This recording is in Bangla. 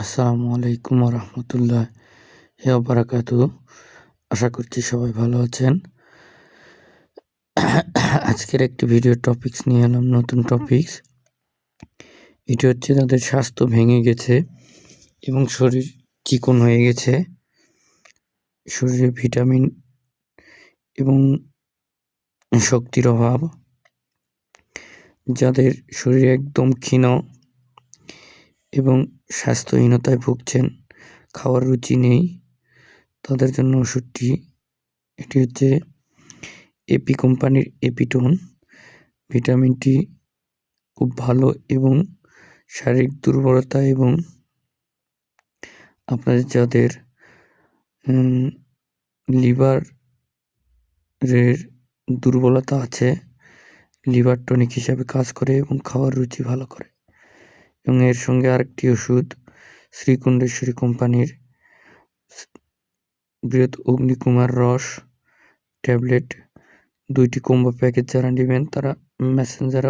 আসসালামু আলাইকুম রহমতুল্লাহ হে বারাকাতু আশা করছি সবাই ভালো আছেন। আজকের একটি ভিডিও টপিকস নিয়ে এলাম, নতুন টপিকস এটি হচ্ছে তাদের স্বাস্থ্য ভেঙে গেছে এবং শরীর চিকন হয়ে গেছে। শরীরে ভিটামিন এবং শক্তির অভাব। যাদের শরীর একদম ক্ষীণ এবং স্বাস্থ্যহীনতায় ভুগছেন, খাওয়ার রুচি নেই, তাদের জন্য ওষুধটি, এটি হচ্ছে এপি কোম্পানির এপিটোন ভিটামিনটি খুব ভালো এবং শারীরিক দুর্বলতা এবং আপনাদের যাদের লিভারের দুর্বলতা আছে, লিভার টনিক হিসাবে কাজ করে এবং খাওয়ার রুচি ভালো করে। এবং এর সঙ্গে আরেকটি ওষুধ, শ্রীকুণ্ডেশ্বরী কোম্পানির বৃহৎ অগ্নিকুমার রস ট্যাবলেট। দুইটি কম্বো প্যাকেজ যারা নেবেন তারা মেসেঞ্জারে